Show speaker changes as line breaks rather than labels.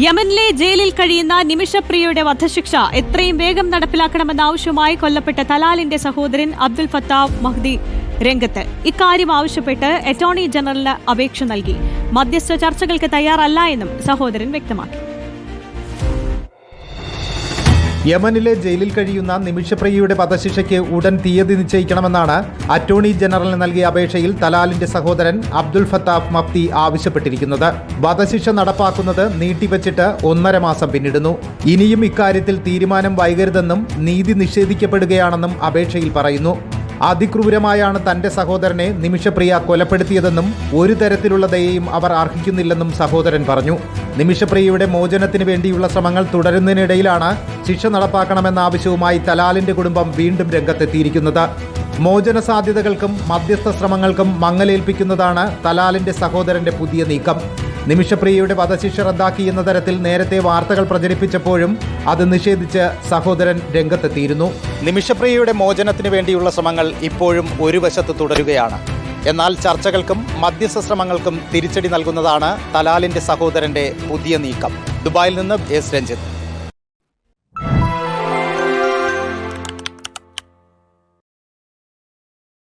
യമനിലെ ജയിലിൽ കഴിയുന്ന നിമിഷപ്രിയയുടെ വധശിക്ഷ എത്രയും വേഗം നടപ്പിലാക്കണമെന്ന ആവശ്യവുമായി കൊല്ലപ്പെട്ട തലാലിന്റെ സഹോദരൻ അബ്ദുൽ ഫത്താവ് മഹ്ദി രംഗത്ത്. ഇക്കാര്യം ആവശ്യപ്പെട്ട് അറ്റോർണി ജനറലിന് അപേക്ഷ നൽകി. മധ്യസ്ഥ ചർച്ചകൾക്ക് തയ്യാറല്ല എന്നും സഹോദരൻ വ്യക്തമാക്കി.
യമനിലെ ജയിലിൽ കഴിയുന്ന നിമിഷപ്രിയയുടെ വധശിക്ഷയ്ക്ക് ഉടൻ തീയതി നിശ്ചയിക്കണമെന്നാണ് അറ്റോർണി ജനറലിന് നൽകിയ അപേക്ഷയിൽ തലാലിന്റെ സഹോദരൻ അബ്ദുൽ ഫത്താഫ് മഫ്തി ആവശ്യപ്പെട്ടിരിക്കുന്നത്. വധശിക്ഷ നടപ്പാക്കുന്നത് നീട്ടിവച്ചിട്ട് ഒന്നര മാസം പിന്നിടുന്നു. ഇനിയും ഇക്കാര്യത്തിൽ തീരുമാനം വൈകരുതെന്നും നീതി നിഷേധിക്കപ്പെടുകയാണെന്നും അപേക്ഷയിൽ പറയുന്നു. അതിക്രൂരമായാണ് തന്റെ സഹോദരനെ നിമിഷപ്രിയ കൊലപ്പെടുത്തിയതെന്നും ഒരു തരത്തിലുള്ള ദയയും അവർ അർഹിക്കുന്നില്ലെന്നും സഹോദരൻ പറഞ്ഞു. നിമിഷപ്രിയയുടെ മോചനത്തിന് വേണ്ടിയുള്ള ശ്രമങ്ങൾ തുടരുന്നതിനിടയിലാണ് ശിക്ഷ നടപ്പാക്കണമെന്ന ആവശ്യവുമായി തലാലിന്റെ കുടുംബം വീണ്ടും രംഗത്തെത്തിയിരിക്കുന്നത്. മോചന സാധ്യതകൾക്കും മധ്യസ്ഥ ശ്രമങ്ങൾക്കും മങ്ങലേൽപ്പിക്കുന്നതാണ് തലാലിന്റെ സഹോദരന്റെ പുതിയ നീക്കം. നിമിഷപ്രിയയുടെ വധശിക്ഷ റദ്ദാക്കി എന്ന തരത്തിൽ നേരത്തെ വാർത്തകൾ പ്രചരിപ്പിച്ചപ്പോഴും അത് നിഷേധിച്ച് സഹോദരൻ രംഗത്തെത്തിയിരുന്നു. നിമിഷപ്രിയയുടെ മോചനത്തിന് വേണ്ടിയുള്ള ശ്രമങ്ങൾ ഇപ്പോഴും ഒരു വശത്ത് തുടരുകയാണ്. എന്നാൽ ചർച്ചകൾക്കും മധ്യസ്ഥ ശ്രമങ്ങൾക്കും തിരിച്ചടി നൽകുന്നതാണ് തലാലിന്റെ സഹോദരന്റെ പുതിയ നീക്കം. ദുബായിൽ നിന്ന് എസ്. രഞ്ജിത്ത്.